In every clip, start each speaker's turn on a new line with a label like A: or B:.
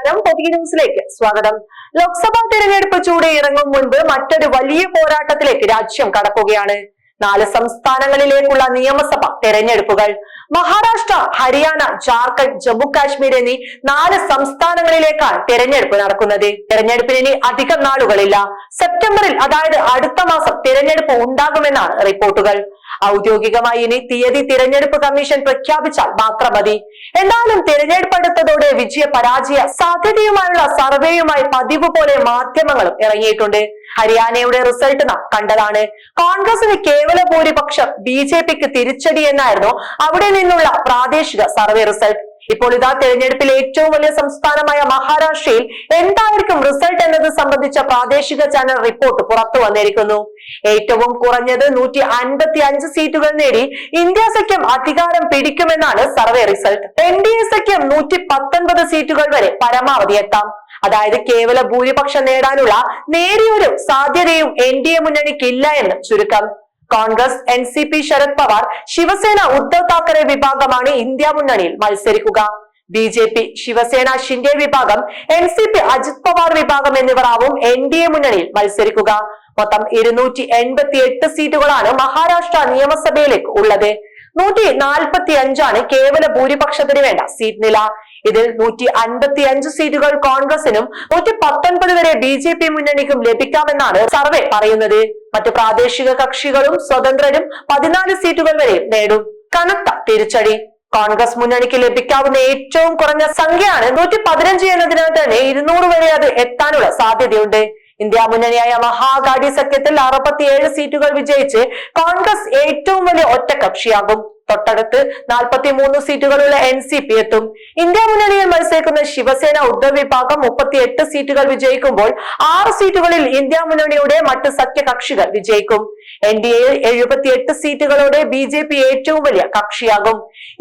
A: നമസ്കാരം. പൊതുകി ന്യൂസിലേക്ക് സ്വാഗതം. ലോക്സഭാ തെരഞ്ഞെടുപ്പ് ചൂട് ഇറങ്ങും മുൻപ് മറ്റൊരു വലിയ പോരാട്ടത്തിലേക്ക് രാജ്യം കടക്കുകയാണ്. നാല് സംസ്ഥാനങ്ങളിലേക്കുള്ള നിയമസഭ തെരഞ്ഞെടുപ്പുകൾ. മഹാരാഷ്ട്ര ഹരിയാന ജാർഖണ്ഡ് ജമ്മു കാശ്മീർ എന്നീ നാല് സംസ്ഥാനങ്ങളിലേക്കാണ് തെരഞ്ഞെടുപ്പ് നടക്കുന്നത്. തെരഞ്ഞെടുപ്പിന് ഇനി അധികം നാളുകളില്ല. സെപ്റ്റംബറിൽ അതായത് അടുത്ത മാസം തെരഞ്ഞെടുപ്പ് ഉണ്ടാകുമെന്നാണ് റിപ്പോർട്ടുകൾ. ഔദ്യോഗികമായി ഇനി തീയതി തിരഞ്ഞെടുപ്പ് കമ്മീഷൻ പ്രഖ്യാപിച്ചാൽ മാത്രം മതി. എന്നാലും തിരഞ്ഞെടുപ്പ് വിജയ പരാജയ സാധ്യതയുമായുള്ള സർവേയുമായി പതിവ് പോലെ മാധ്യമങ്ങളും ഇറങ്ങിയിട്ടുണ്ട്. ഹരിയാനയുടെ റിസൾട്ട് നാം കണ്ടതാണ്. കോൺഗ്രസിന് കേവല ഭൂരിപക്ഷം ബി ജെ പിക്ക് തിരിച്ചടി എന്നായിരുന്നു അവിടെ നിന്നുള്ള പ്രാദേശിക സർവേ റിസൾട്ട്. ഇപ്പോൾ ഇതാ തെരഞ്ഞെടുപ്പിൽ ഏറ്റവും വലിയ സംസ്ഥാനമായ മഹാരാഷ്ട്രയിൽ എന്തായിരിക്കും റിസൾട്ട് എന്നത് സംബന്ധിച്ച പ്രാദേശിക ചാനൽ റിപ്പോർട്ട് പുറത്തു വന്നിരിക്കുന്നു. ഏറ്റവും കുറഞ്ഞത് നൂറ്റി അൻപത്തി അഞ്ച് സീറ്റുകൾ നേടി ഇന്ത്യ സഖ്യം അധികാരം പിടിക്കുമെന്നാണ് survey result. N D A സഖ്യം നൂറ്റി പത്തൊൻപത് സീറ്റുകൾ വരെ പരമാവധി എത്താം. അതായത് കേവല ഭൂരിപക്ഷം നേടാനുള്ള നേരിയൊരു സാധ്യതയും എൻ ഡി എ മുന്നണിക്കില്ല എന്ന് ചുരുക്കം. Congress N C P Sharad Pawar Shiv Sena Uddhav Thackeray വിഭാഗമാണ് ഇന്ത്യ മുന്നണിയിൽ മത്സരിക്കുക. B J P Shiv Sena Shinde വിഭാഗം N C P Ajit Pawar വിഭാഗം എന്നിവർ ആവും എൻ ഡി എ മുന്നണിയിൽ മത്സരിക്കുക. മൊത്തം ഇരുന്നൂറ്റി എൺപത്തി എട്ട് സീറ്റുകളാണ് മഹാരാഷ്ട്ര നിയമസഭയിലേക്ക് ഉള്ളത്. നൂറ്റി നാൽപ്പത്തി അഞ്ചാണ് കേവല ഭൂരിപക്ഷത്തിന് വേണ്ട സീറ്റ് നില. ഇതിൽ നൂറ്റി അൻപത്തി അഞ്ച് സീറ്റുകൾ കോൺഗ്രസിനും നൂറ്റി പത്തൊൻപത് വരെ ബി ജെ പി മുന്നണിക്കും ലഭിക്കാമെന്നാണ് സർവേ പറയുന്നത്. മറ്റു പ്രാദേശിക കക്ഷികളും സ്വതന്ത്രരും പതിനാല് സീറ്റുകൾ വരെ നേടും. കനത്ത തിരിച്ചടി. കോൺഗ്രസ് മുന്നണിക്ക് ലഭിക്കാവുന്ന ഏറ്റവും കുറഞ്ഞ സംഖ്യയാണ് നൂറ്റി പതിനഞ്ച് എന്നതിനാൽ തന്നെ ഇരുന്നൂറ് വരെ അത് എത്താനുള്ള സാധ്യതയുണ്ട്. ഇന്ത്യ മുന്നണിയായ മഹാഗാഡി സഖ്യത്തിൽ അറുപത്തിയേഴ് സീറ്റുകൾ വിജയിച്ച് കോൺഗ്രസ് ഏറ്റവും വലിയ ഒറ്റകക്ഷിയാകും തൊട്ടടുത്ത് നാൽപ്പത്തി മൂന്ന് സീറ്റുകളുള്ള എൻ സി പി എത്തും. ഇന്ത്യ മുന്നണിയിൽ മത്സരിക്കുന്ന ശിവസേന ഉദ്ധവ് വിഭാഗം മുപ്പത്തി എട്ട് സീറ്റുകൾ വിജയിക്കുമ്പോൾ ആറ് സീറ്റുകളിൽ ഇന്ത്യ മുന്നണിയുടെ മറ്റ് സഖ്യകക്ഷികൾ വിജയിക്കും. എൻ ഡി എയിൽ എഴുപത്തിയെട്ട് സീറ്റുകളോടെ ബി ജെ പി ഏറ്റവും വലിയ കക്ഷിയാകും.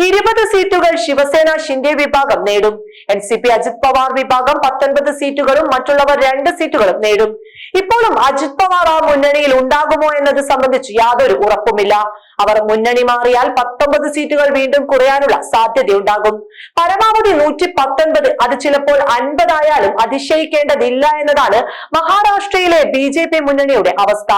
A: ഇരുപത് സീറ്റുകൾ ശിവസേന ഷിൻഡെ വിഭാഗം നേടും. N C P Ajit Pawar വിഭാഗം പത്തൊൻപത് സീറ്റുകളും മറ്റുള്ളവർ രണ്ട് സീറ്റുകളും നേടും. ഇപ്പോഴും അജിത് പവാർ ആ മുന്നണിയിൽ ഉണ്ടാകുമോ എന്നത് സംബന്ധിച്ച് യാതൊരു ഉറപ്പുമില്ല. അവർ മുന്നണി മാറിയാൽ പത്തൊമ്പത് സീറ്റുകൾ വീണ്ടും കുറയാനുള്ള സാധ്യതയുണ്ടാകും. പരമാവധി നൂറ്റി പത്തൊൻപത് അത് ചിലപ്പോൾ അൻപതായാലും അതിശയിക്കേണ്ടതില്ല എന്നതാണ് മഹാരാഷ്ട്രയിലെ ബി ജെ പി മുന്നണിയുടെ അവസ്ഥ.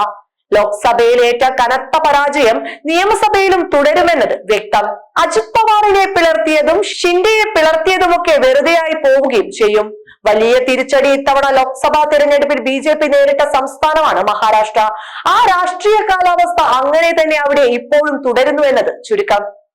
A: ലോക്സഭയിലേറ്റ കനത്ത പരാജയം നിയമസഭയിലും തുടരുമെന്നത് വ്യക്തം. അജിത് പവാറിനെ പിളർത്തിയതും ഷിൻഡെയെ പിളർത്തിയതുമൊക്കെ വെറുതെയായി പോവുകയും ചെയ്യും. വലിയ തിരിച്ചടി ഇത്തവണ ലോക്സഭാ തെരഞ്ഞെടുപ്പിൽ ബി ജെ പി നേരിട്ട സംസ്ഥാനമാണ് മഹാരാഷ്ട്ര. ആ രാഷ്ട്രീയ കാലാവസ്ഥ അങ്ങനെ തന്നെ അവിടെ ഇപ്പോഴും തുടരുന്നു എന്നത് ചുരുക്കം.